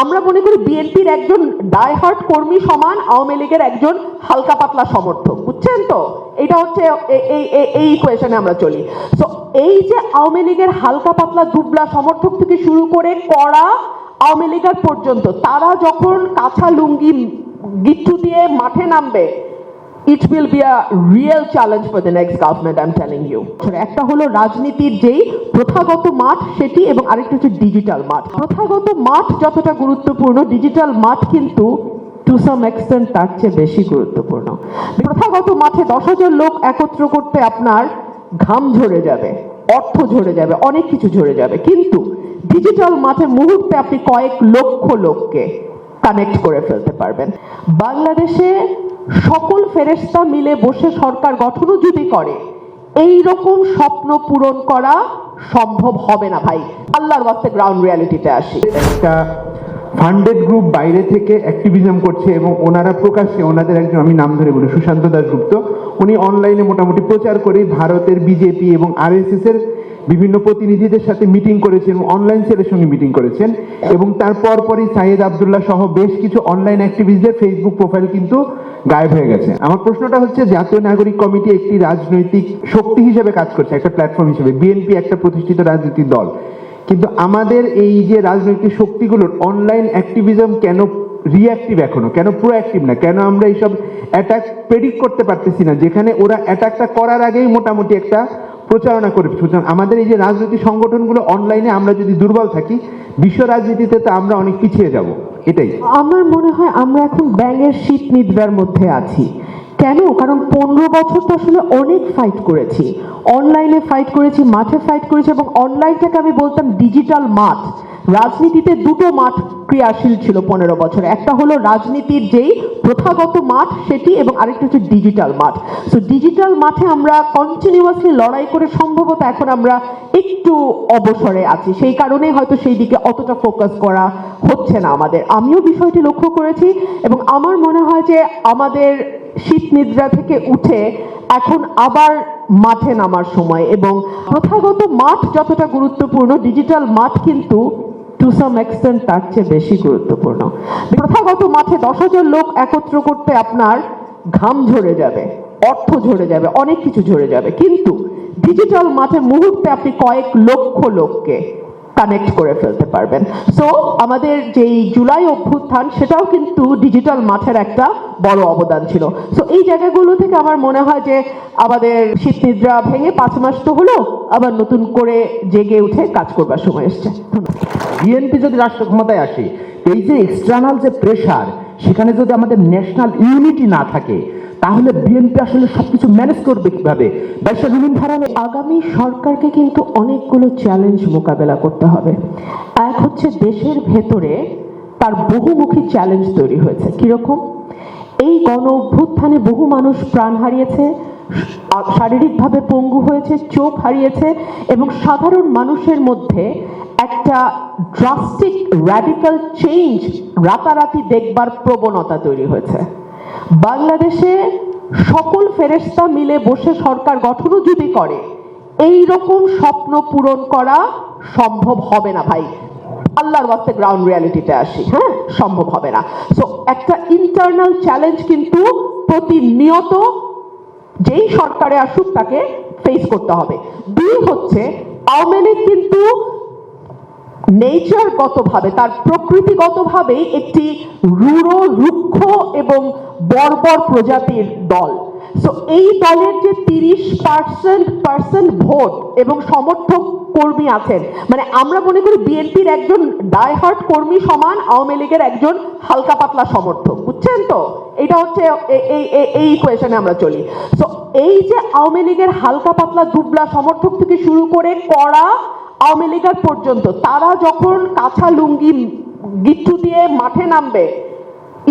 আমরা মনে করি বিএনপির একজন ডাইহার্ট কর্মী সমান, আওয়ামী লীগের একজন হালকা পাতলা সমর্থক, বুঝছেন তো? এটা হচ্ছে এই এই- ইকুয়েশনে আমরা চলি। সো এই যে আওয়ামী লীগের হালকা পাতলা দুবলা সমর্থক থেকে শুরু করে কড়া আওয়ামী লীগের পর্যন্ত, তারা যখন কাঁচা লুঙ্গি গিট্টু দিয়ে মাঠে নামবে it will be a real challenge for the next government I am telling you একটা হলো রাজনীতির যেই প্রথাগত মাঠ সেটি এবং আরেকটা হচ্ছে ডিজিটাল মাঠ। প্রথাগত মাঠ যতটা গুরুত্বপূর্ণ ডিজিটাল মাঠ কিন্তু টু সাম এক্সটেন্ট তার চেয়ে বেশি গুরুত্বপূর্ণ। প্রথাগত মাঠে দশ হাজার লোক একত্র করতে আপনার ঘাম ঝরে যাবে, অর্থ ঝরে যাবে, অনেক কিছু ঝরে যাবে। কিন্তু ডিজিটাল মাঠে মুহূর্তে আপনি কয়েক লক্ষ লোককে কানেক্ট করে ফেলতে পারবেন। বাংলাদেশে সকল ফেরেস্তা মিলে বসে সরকার গঠনও যদি করে এই রকম স্বপ্ন পূরণ করা সম্ভব হবে না ভাই। আল্লাহর ওয়াস্তে গ্রাউন্ড রিয়ালিটিতে আসি। একটা ফান্ডেড গ্রুপ বাইরে থেকে অ্যাক্টিভিজম করছে এবং ওনারা প্রকাশ্যে, ওনাদের একজন, আমি নাম ধরে বলি, সুশান্ত দাসগুপ্ত উনি অনলাইনে মোটামুটি প্রচার করে ভারতের বিজেপি এবং আরএসএস এর বিভিন্ন প্রতিনিধিদের সাথে মিটিং করেছেন অনলাইন সেলের সঙ্গে মিটিং করেছেন এবং তার পরপরই সাইয়েদ আবদুল্লাহ সহ বেশ কিছু অনলাইন অ্যাক্টিভিস্টদের ফেসবুক প্রোফাইল কিন্তু গায়েব হয়ে গেছে। আমার প্রশ্নটা হচ্ছে, জাতীয় নাগরিক কমিটি একটি রাজনৈতিক শক্তি হিসেবে কাজ করছে, একটা প্ল্যাটফর্ম হিসেবে বিএনপি একটা প্রতিষ্ঠিত রাজনৈতিক দল। কিন্তু আমাদের এই যে রাজনৈতিক শক্তিগুলোর অনলাইন অ্যাক্টিভিজম কেন রিঅ্যাক্টিভ এখনও, কেন প্রোঅ্যাক্টিভ না, কেন আমরা এইসব অ্যাটাক প্রেডিক্ট করতে পারতেছি না, যেখানে ওরা অ্যাটাকটা করার আগেই মোটামুটি একটা প্রচারণা করে সুতরাং আমাদের এই যে রাজনৈতিক সংগঠনগুলো অনলাইনে আমরা যদি দুর্বল থাকি, বিশ্ব রাজনীতিতে তো আমরা অনেক পিছিয়ে যাব। এটাই। আমার মনে হয় আমরা এখন ব্যাঙের শীত নিদ্রার মধ্যে আছি। কেন? কারণ পনেরো বছর তো আসলে অনেক ফাইট করেছি। অনলাইনে ফাইট করেছি, মাঠে ফাইট করেছি এবং অনলাইনটাকে আমি বলতাম ডিজিটাল মাঠ। রাজনীতিতে দুটো মাঠ ক্রিয়াশীল ছিল পনেরো বছর। একটা হলো রাজনীতির যেই প্রথাগত মাঠ সেটি এবং আরেকটা হচ্ছে ডিজিটাল মাঠ। সো ডিজিটাল মাঠে আমরা কন্টিনিউয়াসলি লড়াই করে সম্ভবত এখন আমরা একটু অবসরে আছি। সেই কারণেই হয়তো সেই দিকে অতটা ফোকাস করা হচ্ছে না আমাদের। আমিও বিষয়টি লক্ষ্য করেছি এবং আমার মনে হয় যে আমাদের শীত নিদ্রা থেকে উঠে এখন আবার মাঠে নামার সময় এবং প্রথাগত মাঠ যতটা গুরুত্বপূর্ণ ডিজিটাল মাঠ কিন্তু টু সাম এক্সটেন্ট তার চেয়ে বেশি গুরুত্বপূর্ণ। প্রথাগত মাঠে দশ হাজার লোক একত্র করতে আপনার ঘাম ঝরে যাবে, অর্থ ঝরে যাবে, অনেক কিছু ঝরে যাবে। কিন্তু ডিজিটাল মাঠে মুহূর্তে আপনি কয়েক লক্ষ লোককে কানেক্ট করে ফেলতে পারবেন। সো আমাদের যেই জুলাই অভ্যুত্থান, সেটাও কিন্তু ডিজিটাল মাঠের একটা বড় অবদান ছিল। সো এই জায়গাগুলো থেকে আমার মনে হয় যে আমাদের শীত নিদ্রা ভেঙে পাঁচ মাস তো হলো, আবার নতুন করে জেগে উঠে কাজ করবার সময় এসছে। ধন্যবাদ। বিএনপি যদি রাষ্ট্র ক্ষমতায় আসে, এই যে এক্সটার্নাল যে প্রেশার সেখানে যদি আমাদের ন্যাশনাল ইউনিটি না থাকে, তাহলে বিএনপি আসলে সবকিছু ম্যানেজ করবে কীভাবে? আগামী সরকারকে কিন্তু অনেকগুলো চ্যালেঞ্জ মোকাবেলা করতে হবে। এক হচ্ছে দেশের ভেতরে তার বহুমুখী চ্যালেঞ্জ তৈরি হয়েছে। কীরকম? এই গণ অভ্যুত্থানে বহু মানুষ প্রাণ হারিয়েছে, শারীরিকভাবে পঙ্গু হয়েছে, চোখ হারিয়েছে এবং সাধারণ মানুষের মধ্যে একটা ড্রাস্টিক র্যাডিক্যাল চেঞ্জ রাতারাতি দেখবার প্রবণতা তৈরি হয়েছে। বাংলাদেশে সকল ফেরেস্তা মিলে বসে সরকার গঠনও যদি করে এই রকম স্বপ্ন পূরণ করা সম্ভব হবে না ভাই। আল্লাহর ওয়াস্তে গ্রাউন্ড রিয়ালিটিতে আসি হ্যাঁ? সম্ভব হবে না। সো একটা ইন্টারনাল চ্যালেঞ্জ কিন্তু প্রতিনিয়ত যেই সরকারে আসুক তাকে ফেস করতে হবে। দুই হচ্ছে, আওয়ামী লীগ কিন্তু নেচারগতভাবে তার প্রকৃতিগতভাবেই একটি রূঢ়, রুক্ষ এবং বর্বর প্রজাতির দল। সো এই দলের যে তিরিশ পার্সেন্ট পার্সেন্ট ভোট এবং সমর্থক কর্মী আছেন মানে আমরা মনে করি বিএনপির একজন ডাইহার্ট কর্মী সমান, আওয়ামী লীগের একজন হালকা পাতলা সমর্থক, বুঝছেন তো? এটা হচ্ছে এই এই- ইকুয়েশনে আমরা চলি। সো এই যে আওয়ামী লীগের হালকা পাতলা দুবলা সমর্থক থেকে শুরু করে কড়া আওয়ামী লীগের পর্যন্ত, তারা যখন কাঁচা লুঙ্গি, গিট্টু দিয়ে মাঠে নামবে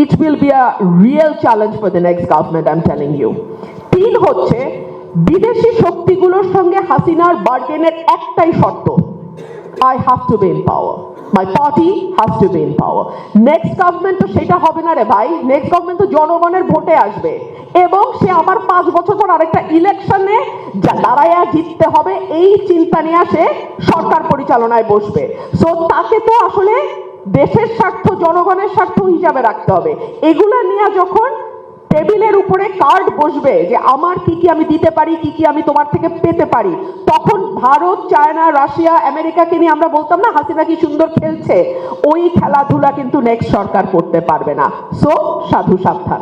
it will be a real challenge for the next government I am telling you তিন হচ্ছে, বিদেশি শক্তিগুলোর সঙ্গে হাসিনার বার্গেনের একটাই শর্ত I have to be in power my party have to be in power next government তো সেটা হবে না রে ভাই নেক্সট গভর্নমেন্ট তো জনগণের ভোটে আসবে। এবং সে আবার পাঁচ বছর পর আরেকটা ইলেকশনে দাঁড়ায়া জিততে হবে, এই চিন্তা নিয়ে সে সরকার পরিচালনায় বসবে। সো তাকে তো আসলে দেশের স্বার্থ, জনগণের স্বার্থ হিসাবে রাখতে হবে। এগুলো নিয়ে যখন টেবিলের উপরে কার্ড বসবে যে আমার কি কি আমি দিতে পারি, কি কি আমি তোমার থেকে পেতে পারি, তখন ভারত, চায়না, রাশিয়া, আমেরিকাকে নিয়ে আমরা বলতাম না, হাসিনা কি সুন্দর খেলছে, ওই খেলাধুলা কিন্তু নেক্সট সরকার করতে পারবে না। সো সাধু সাবধান।